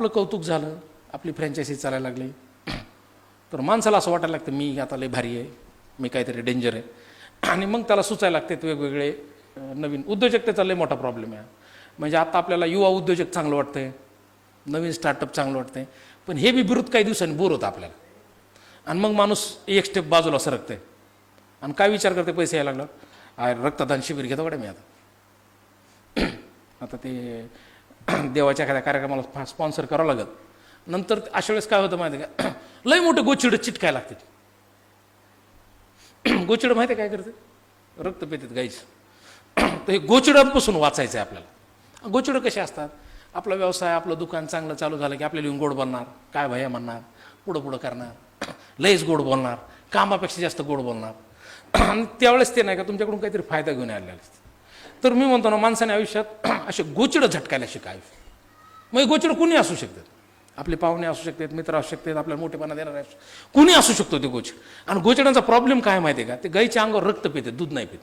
आपलं कौतुक झालं आपली फ्रँचायसी चालायला लागली. तर माणसाला असं वाटायला लागतं मी आता लय भारी आहे मी काहीतरी डेंजर आहे. आणि मग त्याला सुचायला लागतात वेगवेगळे नवीन. उद्योजकतेचा लय मोठा प्रॉब्लेम आहे. म्हणजे आता आपल्याला युवा उद्योजक चांगलं वाटतंय नवीन स्टार्टअप चांगलं वाटतंय पण हे बी विरुद्ध काही दिवसांनी बोर होतं आपल्याला. आणि मग माणूस एक स्टेप बाजूला सरकते आणि काय विचार करते पैसे यायला लागला आय रक्तदान शिबिर घेतो वाटे मी आता. आता ते देवाच्या एखाद्या कार्यक्रमाला स्पॉन्सर करावं लागत नंतर अशा वेळेस काय होतं माहिती का? लय मोठे गोचिड चिटकाय लागते गोचिड माहिती आहे काय करते? रक्त पेतात गाईचं. तर हे गोचिडांपासून वाचायचं आहे आपल्याला. गोचिडं कसे असतात? आपला व्यवसाय आपलं दुकान चांगलं चालू झालं की आपल्याला येऊन गोड बोलणार काय भया म्हणणार पुढं पुढं करणार लयच गोड बोलणार कामापेक्षा जास्त गोड बोलणार. आणि त्यावेळेस ते नाही का तुमच्याकडून काहीतरी फायदा घेऊन आलेला असते तर मी म्हणतो ना माणसाने आयुष्यात असे गोचिडं झटकायला शिकावे. मग हे गोचिडं कुणी असू शकतात आपले पाहुणे असू शकतात मित्र असू शकतात आपल्याला मोठेपणा देणारे असू कुणी असू शकतो ते गोचिड? आणि गोचिडांचा प्रॉब्लेम काय माहिती आहे का? ते गाईच्या अंगावर रक्त पिते दूध नाही पित.